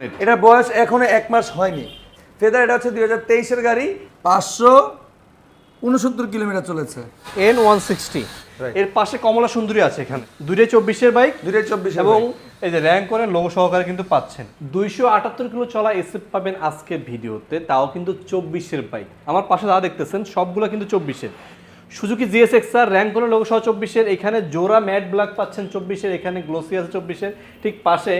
এটা বয়স এখনও এক মাস হয়নি। ফেদার এটা হচ্ছে দুই হাজার তেইশের গাড়ি পাঁচশো উনসত্তর কিলোমিটার চলেছে। এন ওয়ান সিক্সটি এর পাশে কমলা সুন্দরী আছে এখানে। দুইটাই চব্বিশের বাইক। দুইটাই চব্বিশ এবং এই যে র্যাঙ্ক করে লোগো সহকারে কিন্তু পাচ্ছেন। দুইশো আটাত্তর কিলো চলা এসএফ পাবেন আজকে ভিডিওতে তাও কিন্তু চব্বিশের বাইক। আমার পাশে যা দেখতেছেন সবগুলো কিন্তু চব্বিশের। সুজুকি জিএস এক্সআর র্যাঙ্ক করে লোগো সহ চব্বিশের। এখানে জোড়া ম্যাট ব্ল্যাক পাচ্ছেন চব্বিশের এখানে গ্লোসি আছে চব্বিশের। ঠিক পাশে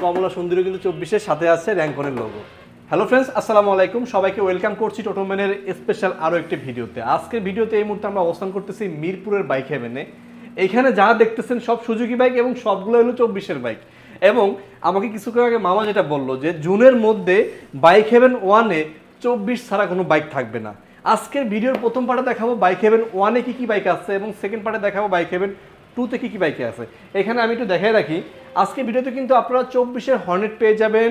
কমলা সুন্দরী কিন্তু চব্বিশের সাথে আছে র্যাঙ্কনের লোগো হ্যালো ফ্রেন্ডস আসসালামু আলাইকুম। সবাইকে ওয়েলকাম করছি টোটোম্যানের স্পেশাল আরও একটি ভিডিওতে। আজকের ভিডিওতে এই মুহূর্তে আমরা অবস্থান করতেছি মিরপুরের বাইক হেভেনে এখানে যা দেখতেছেন সব সুজুকি বাইক এবং সবগুলো হলো চব্বিশের বাইক এবং আমাকে কিছুক্ষণ আগে মামা যেটা বলল যে, জুনের মধ্যে বাইক হেভেন ওয়ানে চব্বিশ ছাড়া কোনো বাইক থাকবে না। আজকের ভিডিওর প্রথম পার্টে দেখাবো বাইক হেভেন ওয়ানে কী কী বাইক আছে এবং সেকেন্ড পার্টে দেখাবো বাইক হেভেন টুতে কী কী বাইকে আছে? এখানে আমি একটু দেখাই রাখি। আজকের ভিডিওতে কিন্তু আপনারা চব্বিশের হর্নেট পেয়ে যাবেন।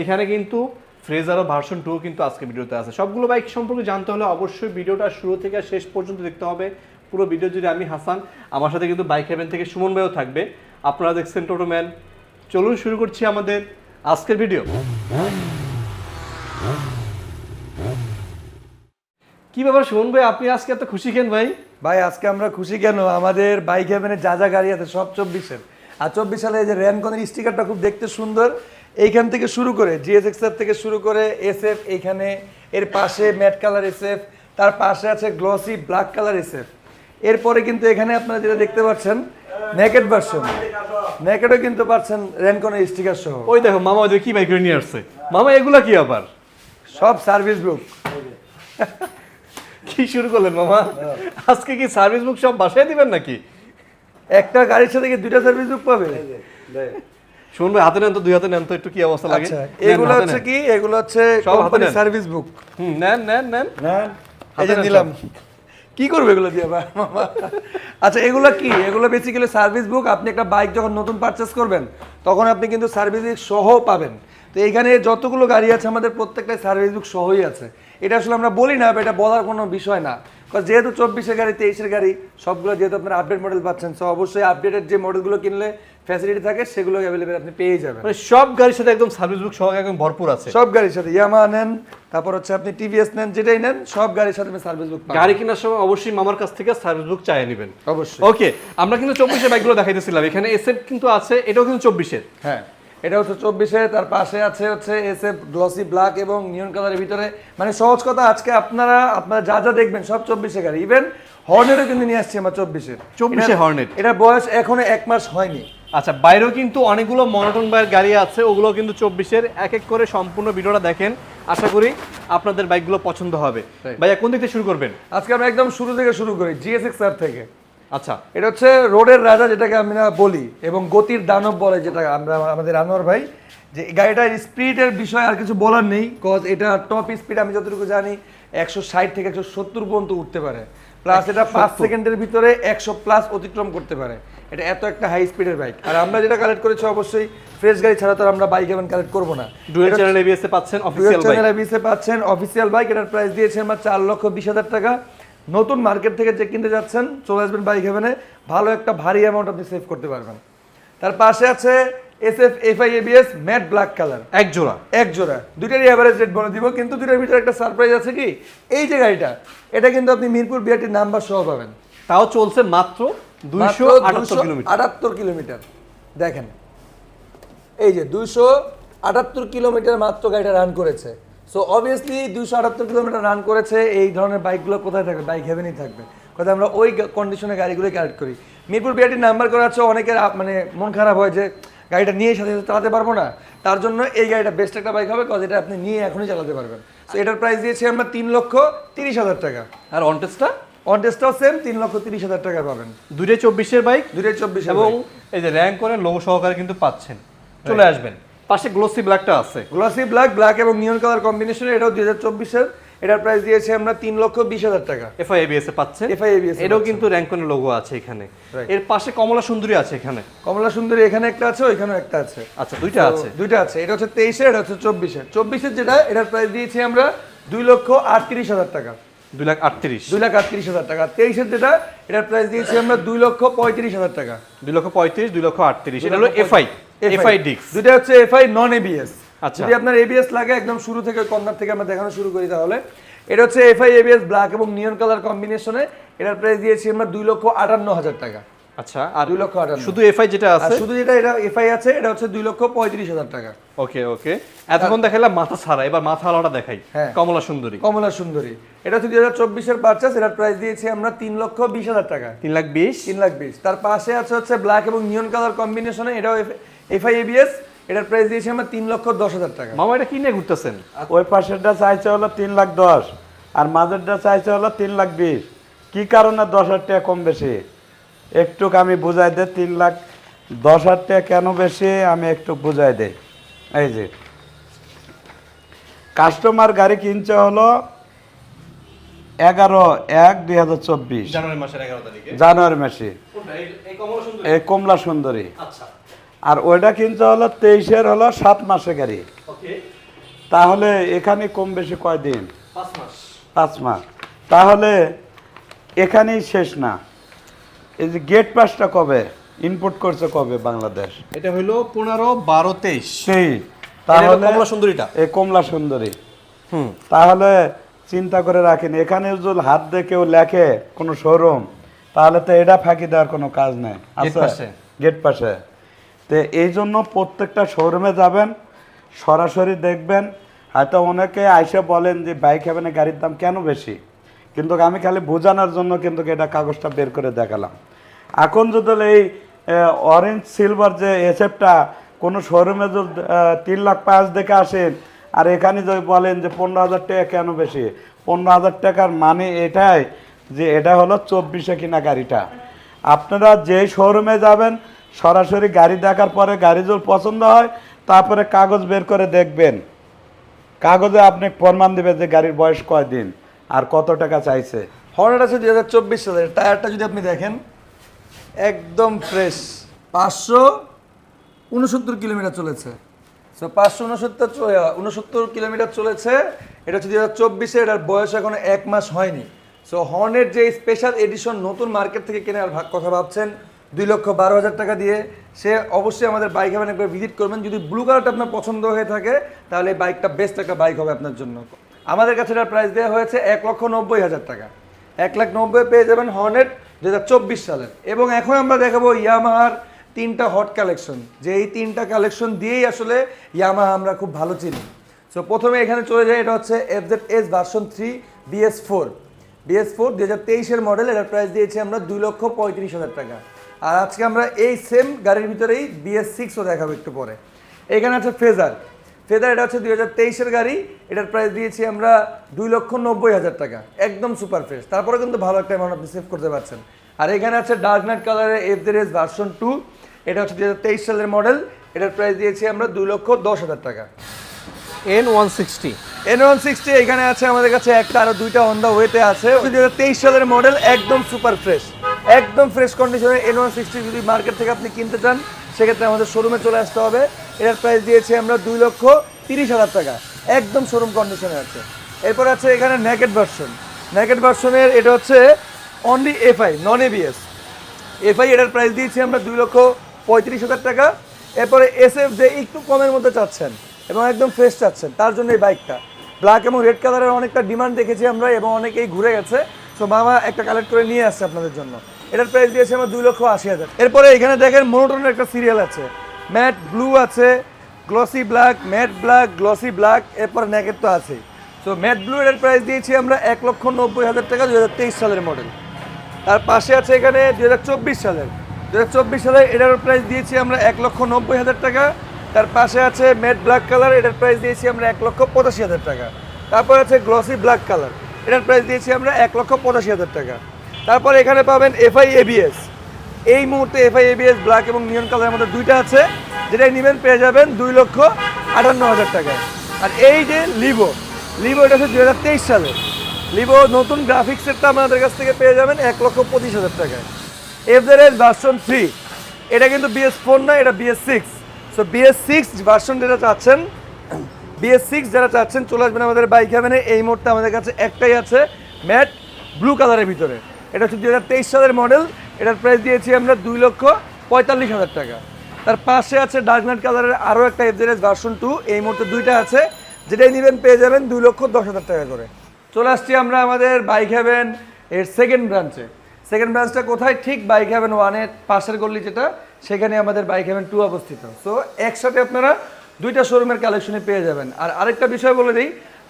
এখানে কিন্তু ফ্রেজারও ভার্সন টু কিন্তু আজকে ভিডিওতে আছে। সবগুলো বাইক সম্পর্কে জানতে হলে অবশ্যই ভিডিওটা শুরু থেকে শেষ পর্যন্ত দেখতে হবে। পুরো ভিডিও যদি আমি হাসান, আমার সাথে কিন্তু বাইক হেভেন থেকে সুমন ভাইও থাকবে। আপনারা দেখছেন টোটো ম্যান চলুন শুরু করছি আমাদের আজকের ভিডিও। কি ব্যাপার সুমন ভাই আপনি আজকে এত খুশি কেন ভাই? ভাই আজকে আমরা খুশি কেন? আমাদের বাইক হেভেনে যা যা গাড়ি আছে সব চব্বিশের। আর চব্বিশ সালে এই যে র্যানকনের স্টিকারটা খুব দেখতে সুন্দর এইখান থেকে শুরু করে জিএসএক্সআর থেকে শুরু করে এসএফ এইখানে এর পাশে ম্যাট কালার এসএফ তার পাশে আছে গ্লসি ব্ল্যাক কালার এসএফ এরপরে কিন্তু এখানে আপনারা যেটা দেখতে পাচ্ছেন নেকেড ভার্সন নেকেডও কিন্তু পাচ্ছেন র্যানকনের স্টিকার সহ। ওই দেখো মামা ওই দেখো কি বাইক নিয়ে আসছে। মামা এগুলা কি আবার? সব সার্ভিস বুক কি শুরু করলেন মামা? আজকে কি সার্ভিস বুক সব বাসায় দিবেন নাকি? একটা গাড়ির সাথে কি দুইটা সার্ভিস বুক পাবে? ভাই হাতে নেন তো দুই হাতে নেন তো একটু কি অবস্থা লাগে? আচ্ছা এগুলো হচ্ছে কি এগুলো হচ্ছে সব হাতে কোম্পানি সার্ভিস বুক হুম নেন নেন নেন। এই যে দিলাম। কি করবে এগুলো দিয়ে মামা? আচ্ছা এগুলো কি? এগুলো বেসিক্যালি সার্ভিস বুক আপনি একটা বাইক যখন নতুন পারচেস করবেন তখন আপনি কিন্তু সার্ভিস সহ পাবেন। তো এইখানে যতগুলো গাড়ি আছে আমাদের প্রত্যেকটাই সার্ভিস বুক সহই আছে। এটা আসলে আমরা বলি না এটা বলার কোনো বিষয় না। কারণ যেহেতু চব্বিশের গাড়ি তেইশের গাড়ি সবগুলো যেহেতু আপনার আপডেট মডেল পাচ্ছেন সো অবশ্যই আপডেটেড যে মডেলগুলো কিনলে ফ্যাসিলিটি থাকে সেগুলো অ্যাভেলেবেল আপনি পেয়ে যাবেন। মানে সব গাড়ির সাথে একদম সার্ভিস বুক সহ একদম ভরপুর আছে। সব গাড়ির সাথে ইয়ামা নেন তারপর হচ্ছে আপনি টিভিএস নেন যেটাই নেন সব গাড়ির সাথে আপনি সার্ভিস বুক গাড়ি কেনার সময় অবশ্যই মামার কাছ থেকে সার্ভিস বুক চাই নেবেন। অবশ্যই। ওকে আমরা কিন্তু চব্বিশের বাইকগুলো দেখাইতেছিলাম এখানে এসএফ কিন্তু আছে এটাও কিন্তু চব্বিশের। হ্যাঁ। এটা হচ্ছে চব্বিশে তার পাশে আছে হচ্ছে এস এফ গ্লসি ব্ল্যাক এবং নিয়ন কালারের ভিতরে। মানে সহজ কথা আজকে আপনারা আপনারা যা যা দেখবেন সব চব্বিশে গাড়ি। ইভেন হর্নেটও কিন্তু নিয়ে আসছি আমার 24 এ Hornet। এটা বয়স এখনও এক মাস হয়নি। আচ্ছা বাইরেও কিন্তু অনেকগুলো মনোটন বাইয়ের গাড়ি আছে ওগুলো কিন্তু চব্বিশের। এক এক করে সম্পূর্ণ ভিডিওটা দেখেন। আশা করি আপনাদের বাইকগুলো পছন্দ হবে। ভাইয়া কোন দিক থেকে শুরু করবেন? আজকে আমরা একদম শুরু থেকে শুরু করি জিএসএক্স আর থেকে। আচ্ছা এটা হচ্ছে রোডের রাজা যেটাকে আমরা বলি এবং গতির দানব বলে যেটা আমরা আমাদের আনোয়ার ভাই যে গাড়িটার স্পিডের বিষয়ে আর কিছু বলার নেই কজ এটা টপ স্পিড আমি যতটুকু জানি একশো ষাট থেকে একশো সত্তর পর্যন্ত উঠতে পারে। প্লাস এটা পাঁচ সেকেন্ডের ভিতরে একশো প্লাস অতিক্রম করতে পারে। এটা এত একটা হাই স্পিডের বাইক আর আমরা যেটা কালেক্ট করেছি অবশ্যই ফ্রেশ গাড়ি ছাড়া তো আমরা বাইক এমন কালেক্ট করব না। ডুয়েল চ্যানেল এবিএস এ পাচ্ছেন ডুয়েল অফিসিয়াল বাইক চ্যানেল এবিসে পাচ্ছেন অফিসিয়াল বাইক এটার প্রাইস দিয়েছে আমরা চার লক্ষ বিশ হাজার টাকা। নতুন মার্কেট থেকে যে কিনতে যাচ্ছেন চলে আসবেন বাইক হেভেনে ভালো একটা ভারী অ্যামাউন্ট আপনি সেভ করতে পারবেন। তার পাশে আছে S F F I ABS matte black colour এক জোড়া। এক জোড়া। দুইটারই অ্যাভারেজ রেট বলে দিব কিন্তু দুইটার ভিতরে একটা সারপ্রাইজ আছে কি? এই যে গাড়িটা এটা কিন্তু আপনি মিরপুর বিআরটির নাম্বার সহ পাবেন। তাও চলছে মাত্র দুইশো আটাত্তর কিলোমিটার। আটাত্তর কিলোমিটার। দেখেন এই যে দুইশো আটাত্তর কিলোমিটার মাত্র গাড়িটা রান করেছে। সো অবভিয়াসলি দুইশো আটাত্তর কিলোমিটার রান করেছে এই ধরনের বাইকগুলো কোথায় থাকবে? বাইক হেভেনই থাকবে। কথা আমরা ওই কন্ডিশনে গাড়িগুলো কালেক্ট করি। মিরপুর বিআরটির নাম্বার করা আছে অনেকের মানে মন খারাপ হয় যে গাড়িটা নিয়ে সাথে সাথে চালাতে পারব না। তার জন্য এই গাড়িটা বেস্ট একটা বাইক হবে কজ এটা আপনি নিয়ে এখনই চালাতে পারবেন। সো এটার প্রাইস দিয়েছি আমরা তিন লক্ষ তিরিশ হাজার টাকা। আর অনটেস্টটা অনটেস্টটাও সেম তিন লক্ষ তিরিশ হাজার টাকা পাবেন। দুইটাই চব্বিশের বাইক দুইটাই চব্বিশ এবং এই যে র্যাঙ্ক করে লোগো সহকারে কিন্তু পাচ্ছেন। চলে আসবেন। পাশে গ্লোসি ব্ল্যাকটা আছে। গ্লোসি ব্ল্যাক ব্ল্যাক এবং নিয়ন কালার কম্বিনেশন এটাও দুই হাজার চব্বিশের। এটার প্রাইস দিয়েছি আমরা তিন লক্ষ বিশ হাজার টাকা। এফআই এবিএস এ পাচ্ছেন FI ABS এ এটাও কিন্তু র্যাঙ্ক করে লোগো আছে এখানে। এর পাশে কমলা সুন্দরী আছে এখানে। কমলা সুন্দরী এখানে একটা আছে ওইখানেও একটা আছে। আচ্ছা দুইটা আছে? দুইটা আছে। এটা হচ্ছে তেইশের এটা হচ্ছে চব্বিশের। চব্বিশের যেটা এটার প্রাইস দিয়েছি আমরা দুই লক্ষ আটত্রিশ হাজার টাকা। দুই লাখ আটত্রিশ। দুই লাখ আটত্রিশ হাজার টাকা। তেইশের যেটা এটার প্রাইস দিয়েছি আমরা দুই লক্ষ পঁয়ত্রিশ হাজার টাকা। দুই লক্ষ পঁয়ত্রিশ দুই লক্ষ আটত্রিশ। এটা হলো এফআই এফআই ডিক্স দুইটা হচ্ছে এফআই নন এবিএস আচ্ছা। যদি আপনার এবিএস লাগে একদম শুরু থেকে কর্নার থেকে আমরা দেখানো শুরু করি তাহলে। এটা হচ্ছে এফআই এবিএস ব্ল্যাক এবং নিয়ন কালার কম্বিনেশনে এটার প্রাইস দিয়েছি আমরা দুই লক্ষ আটান্ন হাজার টাকা। আচ্ছা আর দুই লক্ষ আটান্ন। শুধু এফআই যেটা আছে? শুধু যেটা এটা এফআই আছে এটা হচ্ছে দুই লক্ষ পঁয়ত্রিশ হাজার টাকা। ওকে ওকে এতক্ষণ দেখালাম মাথা ছাড়া এবার মাথা আলাদা দেখাই। হ্যাঁ। কমলা সুন্দরী। কমলা সুন্দরী। এটা হচ্ছে দুই হাজার চব্বিশের পারচেস এটার প্রাইস দিয়েছি আমরা তিন লক্ষ বিশ হাজার টাকা। তিন লাখ বিশ? তিন লাখ বিশ। তার পাশে আছে হচ্ছে ব্ল্যাক এবং নিয়ন কালার কম্বিনেশনে এটাও এফআই এবিএস এটার প্রাইস দিয়েছি আমরা তিন লক্ষ দশ হাজার টাকা। মামা এটা কি নিয়ে ঘুরতেছেন ওই পাশেরটা চাইছে হলো তিন লাখ দশ আর মাঝেরটা চাইছে হলো তিন লাখ বিশ। কি কারণে দশ হাজার টাকা কম বেশি? একটু আমি বুঝাই দে তিন লাখ দশ হাজার টাকা কেন বেশি? আমি একটু বুঝাই দেই এই যে কাস্টমার গাড়ি কিনছে হলো এগারো এক দুই হাজার চব্বিশ। জানুয়ারি মাসের এগারো জানুয়ারি মাসে। কমলা সুন্দরী এই কমলা সুন্দরী আচ্ছা। আর ওইটা কিনছে হলো তেইশের হলো সাত মাসে গাড়ি। তাহলে এখানে কম বেশি কয়দিন? পাঁচ মাস। পাঁচ মাস। তাহলে এখানেই শেষ না। এই যে গেট পাসটা কবে? ইনপুট করছে কবে বাংলাদেশ? এটা হলো পনেরো বারো তেইশ। সেই তাহলে কমলা সুন্দরীটা। এই কমলা সুন্দরী। হুম। তাহলে চিন্তা করে রাখেন এখানে যদি হাত দিয়ে কেউ লেখে কোনো শোরুম তাহলে তো এটা ফাঁকি দেওয়ার কোনো কাজ নেই। পাশে। গেট পাশে। তো এই জন্য প্রত্যেকটা শোরুমে যাবেন, সরাসরি দেখবেন। হয়তো অনেকে আইসে বলেন যে বাইক হ্যাভেনে গাড়ির দাম কেন বেশি? কিন্তু আমি খালি বোঝানোর জন্য কিন্তু এটা কাগজটা বের করে দেখালাম। এখন যদি এই অরেঞ্জ সিলভার যে এসএফটা কোনো শোরুমে যদি তিন লাখ পাঁচ দেখে আসেন, আর এখানে যদি বলেন যে, পনেরো হাজার টাকা কেন বেশি? পনেরো হাজার টাকার মানে এটাই যে, এটা হলো চব্বিশে কিনা গাড়িটা। আপনারা যে শোরুমে যাবেন সরাসরি গাড়ি দেখার পরে গাড়ি যদি পছন্দ হয়, তারপরে কাগজ বের করে দেখবেন। কাগজে আপনি প্রমাণ দেবে যে গাড়ির বয়স কয়দিন আর কত টাকা চাইছে। হর্নেট আছে দুই হাজার চব্বিশ সালের, টায়ারটা যদি আপনি দেখেন, একদম ফ্রেশ পাঁচশো উনসত্তর কিলোমিটার চলেছে। সো পাঁচশো উনসত্তর উনসত্তর কিলোমিটার চলেছে। এটা হচ্ছে দুই হাজার চব্বিশে এটার বয়স এখনও এক মাস হয়নি। সো হর্নের যে স্পেশাল এডিশন নতুন মার্কেট থেকে কেনার কথা ভাবছেন দুই লক্ষ বারো হাজার টাকা দিয়ে সে অবশ্যই আমাদের বাইক হ্যাভেন একবার ভিজিট করবেন। যদি ব্লু কালারটা আপনার পছন্দ হয়ে থাকে, তাহলে বাইকটা বেস্ট একটা বাইক হবে আপনার জন্য। আমাদের কাছে এটার প্রাইস দেওয়া হয়েছে এক লক্ষ নব্বই হাজার টাকা। এক লাখ নব্বই পেয়ে যাবেন হর্নেট দু হাজার চব্বিশ সালের। এবং এখন আমরা দেখাবো ইয়ামাহার তিনটা হট কালেকশন যে এই তিনটা কালেকশন দিয়েই আসলে ইয়ামাহা আমরা খুব ভালো চিনি। সো প্রথমে এখানে চলে যায় এটা হচ্ছে F Z S version three BS four BS four দু হাজার তেইশের মডেল এটার প্রাইস দিয়েছি আমরা দুই লক্ষ পঁয়ত্রিশ হাজার টাকা। আর আজকে আমরা এই সেম গাড়ির ভিতরেই বিএস সিক্সও দেখাবো একটু পরে। এখানে আছে ফেজার ফেদার এটা হচ্ছে দুই হাজার তেইশের গাড়ি। এটার প্রাইস দিয়েছি আমরা দুই লক্ষ নব্বই হাজার টাকা। একদম সুপার ফ্রেশ তারপরে কিন্তু ভালো একটা অ্যামাউন্ট আপনি সেভ করতে পারছেন। আর এখানে আছে ডার্ক নাইট কালারের F Z S version two এটা হচ্ছে দুই হাজার তেইশ সালের মডেল এটার প্রাইস দিয়েছি আমরা দুই লক্ষ দশ হাজার টাকা। N one sixty N one sixty এখানে আছে আমাদের কাছে একটা আরও দুইটা দা ওয়েতে আছে। দুই হাজার তেইশ সালের মডেল একদম সুপার ফ্রেশ একদম ফ্রেশ কন্ডিশনে এন ওয়ান সিক্সটি যদি মার্কেট থেকে আপনি কিনতে চান, সেক্ষেত্রে আমাদের শোরুমে চলে আসতে হবে। এটার প্রাইস দিয়েছি আমরা দুই লক্ষ তিরিশ হাজার টাকা। একদম শোরুম কন্ডিশনে আছে। এরপর আছে এখানে নেকেট ভার্সন ন্যাকেট ভার্সনের এটা হচ্ছে only FI non ABS FI এটার প্রাইস দিয়েছি আমরা দুই লক্ষ পঁয়ত্রিশ হাজার টাকা। এরপরে এস এফ যে একটু কমের মধ্যে চাচ্ছেন এবং একদম ফ্রেশ চাচ্ছেন, তার জন্য এই বাইকটা ব্ল্যাক এবং রেড কালারের অনেকটা ডিমান্ড দেখেছি আমরা এবং অনেকেই ঘুরে গেছে। সো মামা একটা কালেক্ট করে নিয়ে আসছে আপনাদের জন্য। এটার প্রাইস দিয়েছি আমরা দুই লক্ষ আশি হাজার। এরপরে এখানে দেখেন মোনোটনের একটা সিরিয়াল আছে। ম্যাট ব্লু আছে glossy black matte black glossy black এরপর নেকেট তো আছেই সো ম্যাট ব্লু এটার প্রাইস দিয়েছি আমরা এক লক্ষ নব্বই হাজার টাকা দু হাজার তেইশ সালের মডেল তার পাশে আছে এখানে দু হাজার চব্বিশ সালের। দু হাজার চব্বিশ সালে এটার প্রাইস দিয়েছি আমরা এক লক্ষ নব্বই হাজার টাকা। তার পাশে আছে ম্যাট ব্ল্যাক কালার এটার প্রাইস দিয়েছি আমরা এক লক্ষ পঁচাশি হাজার টাকা। তারপর আছে গ্লসি ব্ল্যাক কালার এটার প্রাইস দিয়েছি আমরা এক লক্ষ পঁচাশি হাজার টাকা। তারপর এখানে পাবেন এফআই এবিএস এই মুহূর্তে এফআই এবিএস ব্ল্যাক এবং নিয়ন কালারের মধ্যে দুইটা আছে, যেটাই নেবেন, পেয়ে যাবেন দুই লক্ষ আটান্ন হাজার টাকায়। আর এই যে লিভো লিভো এটা হচ্ছে দুই হাজার তেইশ সালের লিভো নতুন গ্রাফিক্স সেটটা আমাদের কাছ থেকে পেয়ে যাবেন এক লক্ষ পঁচিশ হাজার টাকায়। এফজেড ভার্সন থ্রি এটা কিন্তু বিএস ফোর না, এটা BS six so BS six version যেটা চাচ্ছেন বিএস সিক্স যারা চাচ্ছেন, চলে আসবেন আমাদের বাইক হ্যাভেনে এই মুহূর্তে আমাদের কাছে একটাই আছে ম্যাট ব্লু কালারের ভিতরে। এটা হচ্ছে দু হাজার তেইশ সালের মডেল এটার প্রাইস দিয়েছি আমরা দুই লক্ষ পঁয়তাল্লিশ হাজার টাকা। তার পাশে আছে ডার্ক কালারের আরও একটা এফজেডএস ভার্সন টু এই মুহূর্তে দুইটা আছে। যেটাই নেবেন পেয়ে যাবেন দুই লক্ষ দশ হাজার টাকা করে। চলে আসছি আমরা আমাদের বাইক হ্যাভেন এর সেকেন্ড ব্রাঞ্চে সেকেন্ড ব্রাঞ্চটা কোথায়? ঠিক বাইক হ্যাভেন ওয়ানের পাশের গল্লি যেটা, সেখানে আমাদের বাইক হ্যাভেন টু অবস্থিত। সো একসাথে আপনারা দুইটা শোরুমের কালেকশনে পেয়ে যাবেন। আর আরেকটা বিষয় বলে দিই,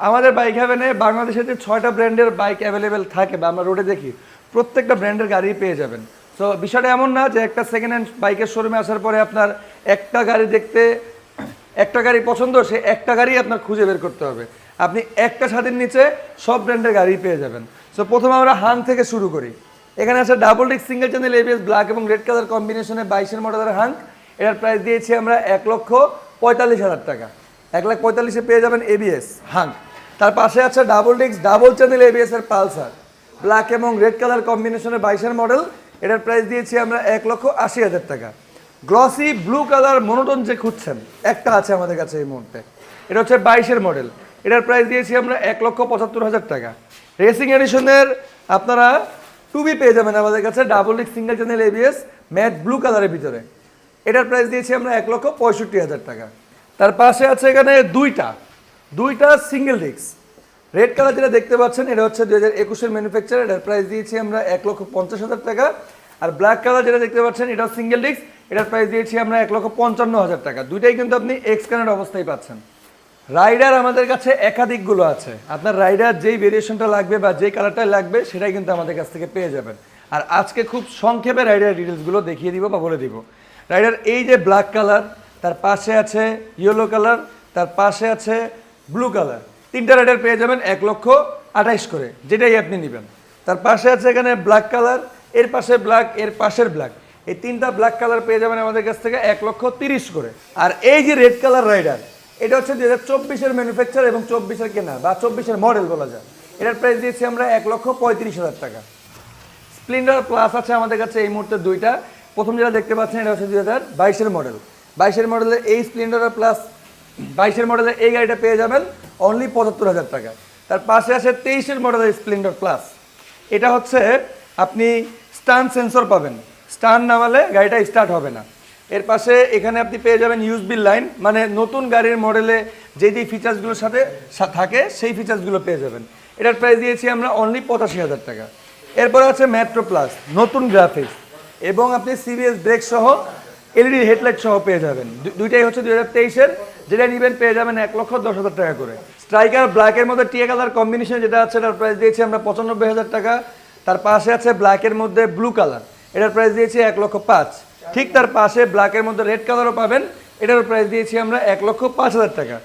আমাদের বাইক হ্যাভেনে বাংলাদেশে যে ছয়টা ব্র্যান্ডের বাইক অ্যাভেলেবেল থাকে, বা আমরা রোডে দেখি প্রত্যেকটা ব্র্যান্ডের গাড়ি পেয়ে যাবেন। সো বিষয়টা এমন না যে একটা সেকেন্ড হ্যান্ড বাইকের শোরুমে আসার পরে আপনার একটা গাড়ি দেখতে একটা গাড়ি পছন্দ, সে একটা গাড়ি আপনার খুঁজে বের করতে হবে। আপনি একটা ছাদের নিচে সব ব্র্যান্ডের গাড়ি পেয়ে যাবেন। সো প্রথমে আমরা হান থেকে শুরু করি। এখানে আছে double disc single channel ABS black এবং রেড কালার কম্বিনেশনে বাইশের মডেলের হাং। এটার প্রাইস দিয়েছি আমরা এক লক্ষ পঁয়তাল্লিশ হাজার টাকা। এক লাখ পঁয়তাল্লিশে পেয়ে যাবেন এবিএস হাং। তার পাশে আছে ডাবল ডিক্স ডাবল চ্যানেল এবিএস এর পালসার। ব্ল্যাক এবং রেড কালার কম্বিনেশনে বাইশের মডেল। এটার প্রাইস দিয়েছি আমরা এক লক্ষ আশি হাজার টাকা। গ্লসি ব্লু কালার মনোটন যে খুঁজছেন, একটা আছে আমাদের কাছে এই মুহূর্তে। এটা হচ্ছে বাইশের মডেল। এটার প্রাইস দিয়েছি আমরা এক লক্ষ পঁচাত্তর হাজার টাকা। রেসিং এডিশনের আপনারা টুবি পেয়ে যাবেন আমাদের কাছে double disc single channel ABS matte blue কালারের ভিতরে। এটার প্রাইস দিয়েছি আমরা এক লক্ষ পঁয়ষট্টি হাজার টাকা। তার পাশে আছে এখানে দুইটা দুইটা সিঙ্গেল ডিস্ক রেড কালার যেটা দেখতে পাচ্ছেন, এটা হচ্ছে দুই হাজার একুশের ম্যানুফ্যাকচার এটার প্রাইস দিয়েছি আমরা এক লক্ষ পঞ্চাশ হাজার টাকা। আর ব্ল্যাক কালার যেটা দেখতে পাচ্ছেন এটা সিঙ্গেল ডিস্ক এটার প্রাইস দিয়েছি আমরা এক লক্ষ পঞ্চান্ন হাজার টাকা। দুইটাই কিন্তু আপনি এক্স এক্সকানেট অবস্থায় পাচ্ছেন। রাইডার আমাদের কাছে একাধিকগুলো আছে। আপনার রাইডার যেই ভেরিয়েশনটা লাগবে বা যেই কালারটাই লাগবে, সেটাই কিন্তু আমাদের কাছ থেকে পেয়ে যাবেন। আর আজকে খুব সংক্ষেপে রাইডার ডিটেলসগুলো দেখিয়ে দিব বা বলে দিব। রাইডার এই যে ব্ল্যাক কালার তার পাশে আছে ইয়েলো কালার তার পাশে আছে ব্লু কালার তিনটা রাইডার পেয়ে যাবেন এক লক্ষ আঠাইশ করে, যেটাই আপনি নেবেন। তার পাশে আছে এখানে ব্ল্যাক কালার, এর পাশে ব্ল্যাক, এর পাশের ব্ল্যাক। এই তিনটা ব্ল্যাক কালার পেয়ে যাবেন আমাদের কাছ থেকে এক লক্ষ তিরিশ করে। আর এই যে রেড কালার রাইডার, এটা হচ্ছে দু হাজার চব্বিশের ম্যানুফ্যাকচার এবং চব্বিশের কেনা, বা চব্বিশের মডেল বলা যায়। এটার প্রাইস দিয়েছি আমরা এক লক্ষ পঁয়ত্রিশ হাজার টাকা। স্প্লেন্ডার প্লাস আছে আমাদের কাছে এই মুহূর্তে দুইটা। প্রথম যেটা দেখতে পাচ্ছেন, এটা হচ্ছে দু হাজার বাইশের মডেল। বাইশের মডেলের এই স্প্লেন্ডার প্লাস বাইশের মডেলের এই গাড়িটা পেয়ে যাবেন অনলি পঁচাত্তর হাজার টাকা তার পাশে আছে তেইশের মডেলের স্প্লেন্ডার প্লাস এটা হচ্ছে আপনি স্টান সেন্সর পাবেন। স্টান নামালে গাড়িটা স্টার্ট হবে না। এর পাশে এখানে আপনি পেয়ে যাবেন ইউজবিল লাইন মানে নতুন গাড়ির মডেলে যে যে ফিচার্সগুলোর সাথে থাকে, সেই ফিচার্সগুলো পেয়ে যাবেন। এটার প্রাইস দিয়েছি আমরা অনলি পঁচাশি হাজার টাকা। এরপরে আছে মেট্রো প্লাস নতুন গ্রাফিক্স এবং আপনি সিরিয়াস ব্রেক সহ এলইডি হেডলাইট সহ পেয়ে যাবেন। দুইটাই হচ্ছে দুই হাজার তেইশের। যেটা নিবেন পেয়ে যাবেন এক লক্ষ দশ হাজার টাকা করে। স্ট্রাইকার ব্ল্যাকের মধ্যে টিয়া কালার কম্বিনেশন যেটা আছে এটার প্রাইস দিয়েছি আমরা পঁচানব্বই হাজার টাকা। তার পাশে আছে ব্ল্যাকের মধ্যে ব্লু কালার এটার প্রাইস দিয়েছি এক লক্ষ পাঁচ। ঠিক তার পাশে ব্ল্যাকের মধ্যে রেড কালারও পাবেন। এটার প্রাইস দিয়েছি আমরা এক লক্ষ পাঁচ হাজার টাকা।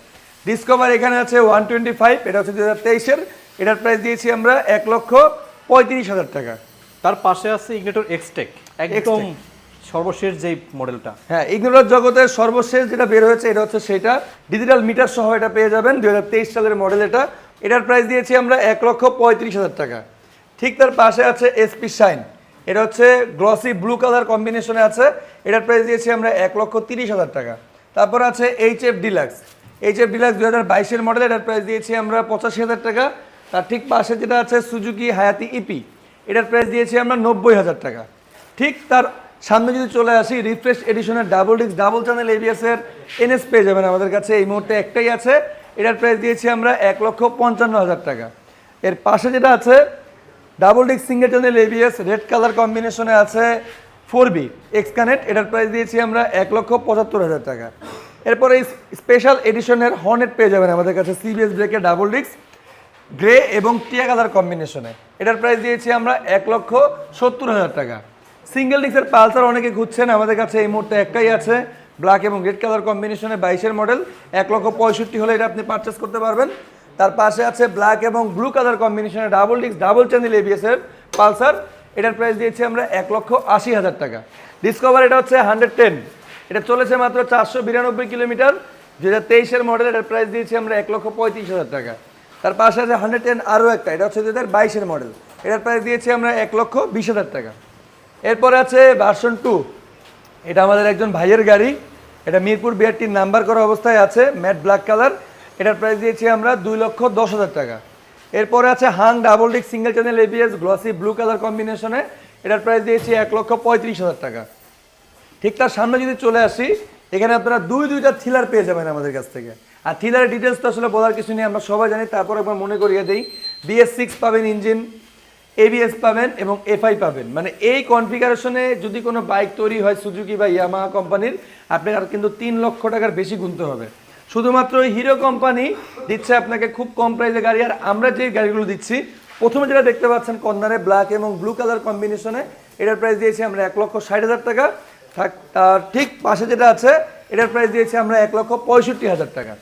ডিসকভার এখানে আছে ওয়ান টোয়েন্টি ফাইভ এটা হচ্ছে দু হাজার তেইশের। এটার প্রাইস দিয়েছি আমরা এক লক্ষ পঁয়ত্রিশ হাজার টাকা। তার পাশে আছে ইগনেটর এক্সটেক একদম। সর্বশেষ যেই মডেলটা? হ্যাঁ ইগনোরার জগতের সর্বশেষ যেটা বের হয়েছে, এটা হচ্ছে সেটা। ডিজিটাল মিটার সহ এটা পেয়ে যাবেন দু হাজার তেইশ সালের মডেল এটা। এটার প্রাইস দিয়েছি আমরা এক লক্ষ পঁয়ত্রিশ হাজার টাকা। ঠিক তার পাশে আছে এসপি শাইন এটা হচ্ছে গ্লসি ব্লু কালার কম্বিনেশনে আছে। এটার প্রাইস দিয়েছি আমরা এক লক্ষ তিরিশ হাজার টাকা। তারপর আছে H F Deluxe H F Deluxe দুই হাজার বাইশের মডেল এটার প্রাইস দিয়েছি আমরা পঁচাশি হাজার টাকা। তার ঠিক পাশে যেটা আছে সুজুকি হায়াতি ইপি এটার প্রাইস দিয়েছি আমরা নব্বই হাজার টাকা। ঠিক তার সামনে যদি চলে আসি refresh এডিশনের double disc double channel ABS এর এনএস পেয়ে যাবেন আমাদের কাছে। এই মুহূর্তে একটাই আছে। এটার প্রাইস দিয়েছি আমরা এক লক্ষ পঞ্চান্ন হাজার টাকা। এর পাশে যেটা আছে double disc single channel ABS red colour কম্বিনেশনে আছে ফোর বি এক্স কানেক্ট এটার প্রাইস দিয়েছি আমরা এক লক্ষ পঁচাত্তর হাজার টাকা। এরপরে এই স্পেশাল এডিশনের হর্নেট পেয়ে যাবেন আমাদের কাছে সিবিএস ব্রেকের ডাবল ডিস্ক গ্রে এবং টিয়া কালার কম্বিনেশনে এটার প্রাইস দিয়েছি আমরা এক লক্ষ সত্তর হাজার টাকা। সিঙ্গেল ডিস্কের পালসার অনেকে খুঁজছেন, আমাদের কাছে এই মুহূর্তে একটাই আছে। ব্ল্যাক এবং রেড কালার কম্বিনেশনে বাইশের মডেল এক লক্ষ পঁয়ষট্টি হলে এটা আপনি পারচেস করতে পারবেন। তার পাশে আছে ব্ল্যাক এবং ব্লু কালার কম্বিনেশনে double disc double channel ABS এর পালসার। এটার প্রাইস দিয়েছি আমরা এক লক্ষ আশি হাজার টাকা। ডিসকভার এটা হচ্ছে হান্ড্রেড টেন এটা চলেছে মাত্র চারশো বিরানব্বই কিলোমিটার। দু হাজার তেইশের মডেল এটার প্রাইস দিয়েছি আমরা এক লক্ষ পঁয়ত্রিশ হাজার টাকা। তার পাশে আছে হান্ড্রেড টেন আরও একটা, এটা হচ্ছে দু হাজার বাইশের মডেল এটার প্রাইস দিয়েছি আমরা এক লক্ষ বিশ হাজার টাকা। এরপরে আছে ভার্সন টু এটা আমাদের একজন ভাইয়ের গাড়ি। এটা মিরপুর বিআরটির নাম্বার করা অবস্থায় আছে ম্যাট ব্ল্যাক কালার এটার প্রাইস দিয়েছি আমরা দুই লক্ষ দশ হাজার টাকা। এরপরে আছে Hang double disc single channel ABS glossy blue colour কম্বিনেশনে এটার প্রাইস দিয়েছি এক লক্ষ পঁয়ত্রিশ হাজার টাকা। ঠিক তার সামনে যদি চলে আসি, এখানে আপনারা দুই দুইটা থ্রিলার পেয়ে যাবেন আমাদের কাছ থেকে। আর থ্রিলারের ডিটেলস তো আসলে বলার কিছু নেই, আমরা সবাই জানি। তারপর একবার মনে করিয়ে দিই। বিএস সিক্স পাবেন ইঞ্জিন এবিএস পাবেন এবং এফআই পাবেন। মানে এই কনফিগারেশনে যদি কোনো বাইক তৈরি হয় সুজুকি বা ইয়ামাহা কোম্পানির আপনার কিন্তু তিন লক্ষ টাকার বেশি গুনতে হবে। শুধুমাত্র হিরো কোম্পানি দিচ্ছে আপনাকে খুব কম প্রাইসে গাড়ি। আর আমরা যে গাড়িগুলো দিচ্ছি, প্রথমে যেটা দেখতে পাচ্ছেন কর্নারে ব্ল্যাক এবং ব্লু কালার কম্বিনেশনে এটার প্রাইস দিয়েছি আমরা এক লক্ষ ষাট হাজার টাকা। তার ঠিক পাশে যেটা আছে, এটার প্রাইস দিয়েছি আমরা এক লক্ষ পঁয়ষট্টি হাজার টাকা।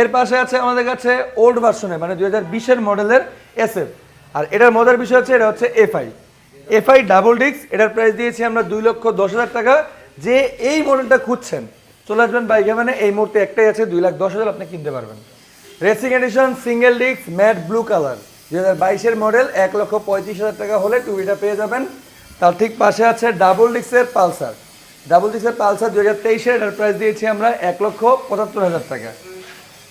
এর পাশে আছে আমাদের কাছে ওল্ড ভার্সনে মানে দু হাজার বিশের মডেলের এসএফ আর এটার মজার বিষয় হচ্ছে, এটা হচ্ছে এফআই। এফআই ডাবল ডিক্স এটার প্রাইস দিয়েছি আমরা দুই লক্ষ দশ হাজার টাকা। যে এই মডেলটা খুঁজছেন, চলে আসবেন বাইক মানে এই মুহূর্তে একটাই আছে, দুই লাখ দশ হাজার আপনি কিনতে পারবেন। রেসিং এডিশন সিঙ্গেল ডিক্স ম্যাট ব্লু কালার দুই হাজার বাইশের মডেল এক লক্ষ পঁয়ত্রিশ হাজার টাকা হলে টুবিটা পেয়ে যাবেন। তার ঠিক পাশে আছে ডাবল ডিক্সের পালসার। ডাবল ডিক্সের পালসার দুই হাজার তেইশের, এটার প্রাইস দিয়েছি আমরা এক লক্ষ পঁচাত্তর হাজার টাকা।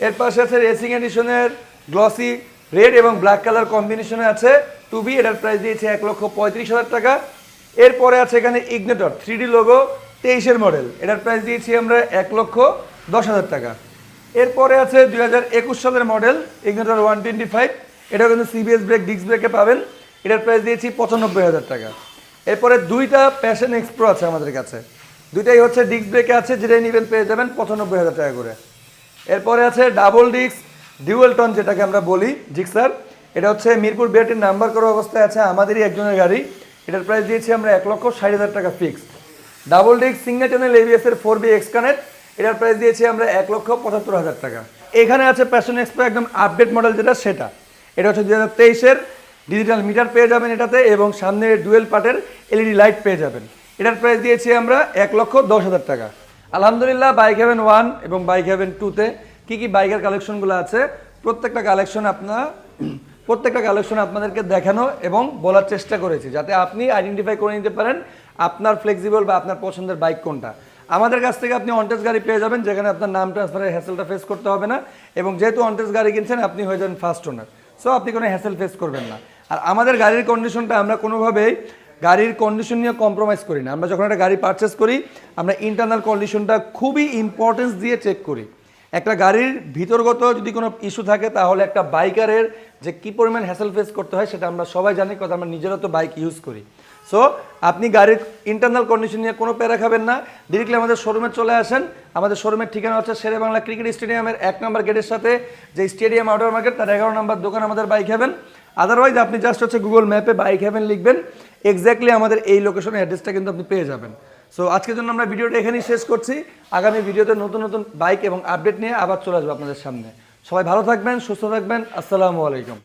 এর পাশে আছে রেসিং এডিশনের গ্লসি রেড এবং ব্ল্যাক কালার কম্বিনেশনে আছে টু বি, এটার প্রাইস দিয়েছে এক লক্ষ পঁয়ত্রিশ হাজার টাকা। এরপরে আছে এখানে ইগনেটর থ্রি ডি লোগো তেইশের মডেল এটার প্রাইস দিয়েছি আমরা এক লক্ষ দশ হাজার টাকা। এরপরে আছে দুই হাজার একুশ সালের model Ignitor one twenty five এটা কিন্তু সিবিএস ব্রেক ডিস্ক ব্রেকে পাবেন। এটার প্রাইস দিয়েছি পঁচানব্বই হাজার টাকা। এরপরে দুইটা প্যাশন এক্সপ্রো আছে আমাদের কাছে। দুইটাই হচ্ছে ডিস্ক ব্রেকে আছে, যেটাই নেবেন পেয়ে যাবেন পঁচানব্বই হাজার টাকা করে। এরপরে আছে ডাবল ডিস্ক ডিউয়েল টন যেটাকে আমরা বলি জিক্সার এটা হচ্ছে মিরপুর বিআরটির নাম্বার করা অবস্থায় আছে আমাদেরই একজনের গাড়ি। এটার প্রাইস দিয়েছি আমরা এক লক্ষ ষাট হাজার টাকা fixed double disc single channel ABS এর ফোর বি এক্স কানেক্ট এটার প্রাইস দিয়েছি আমরা এক লক্ষ পঁচাত্তর হাজার টাকা। এখানে আছে প্যাশন এক্সপ্রো একদম আপডেট মডেল যেটা, সেটা। এটা হচ্ছে দু হাজার তেইশের ডিজিটাল মিটার পেয়ে যাবেন এটাতে এবং সামনে ডুয়েল পার্টের এলইডি লাইট পেয়ে যাবেন। এটার প্রাইস দিয়েছি আমরা এক লক্ষ দশ হাজার টাকা। আলহামদুলিল্লাহ বাইক হ্যাভেন ওয়ান এবং বাইক হ্যাভেন টুতে কী কী বাইকের কালেকশনগুলো আছে, প্রত্যেকটা কালেকশন আপনার প্রত্যেকটা কালেকশন আপনাদেরকে দেখানো এবং বলার চেষ্টা করেছি, যাতে আপনি আইডেন্টিফাই করে নিতে পারেন আপনার ফ্লেক্সিবল বা আপনার পছন্দের বাইক কোনটা। আমাদের কাছ থেকে আপনি অনটেস গাড়ি পেয়ে যাবেন, যেখানে আপনার নাম ট্রান্সফারের হ্যাসেলটা ফেস করতে হবে না এবং যেহেতু অনটেস গাড়ি কিনছেন, আপনি হয়ে যাবেন ফার্স্ট ওনার সো আপনি কোনো হ্যাসেল ফেস করবেন না। আর আমাদের গাড়ির কন্ডিশনটা আমরা কোনোভাবেই গাড়ির কন্ডিশন নিয়ে কম্প্রোমাইজ করি না। আমরা যখন একটা গাড়ি পারচেস করি, আমরা ইন্টারনাল কন্ডিশনটা খুবই ইম্পর্টেন্স দিয়ে চেক করি। একটা গাড়ির ভিতরগত যদি কোনো ইস্যু থাকে, তাহলে একটা বাইকারের যে কী পরিমাণ হ্যাসেল ফেস করতে হয়, সেটা আমরা সবাই জানি কথা আমরা নিজেরা তো বাইক ইউজ করি। সো আপনি গাড়ির ইন্টারনাল কন্ডিশন নিয়ে কোনো প্যারা খাবেন না। ডিরেক্টলি আমাদের শোরুমে চলে আসেন। আমাদের শোরুমের ঠিকানা হচ্ছে শেরে বাংলা ক্রিকেট স্টেডিয়ামের এক নম্বর গেটের সাথে যে স্টেডিয়াম আউটার মার্কেট তার এগারো নম্বর দোকান আমাদের বাইক হ্যাভেন আদারওয়াইজ আপনি জাস্ট হচ্ছে গুগল ম্যাপে বাইক হ্যাভেন লিখবেন। এক্স্যাক্টলি আমাদের এই লোকেশনের অ্যাড্রেসটা কিন্তু আপনি পেয়ে যাবেন। সো আজকের জন্য আমরা ভিডিওটা এখানেই শেষ করছি। আগামী ভিডিওতে নতুন নতুন বাইক এবং আপডেট নিয়ে আবার চলে আসব আপনাদের সামনে। সবাই ভালো থাকবেন, সুস্থ থাকবেন। আসসালামু আলাইকুম।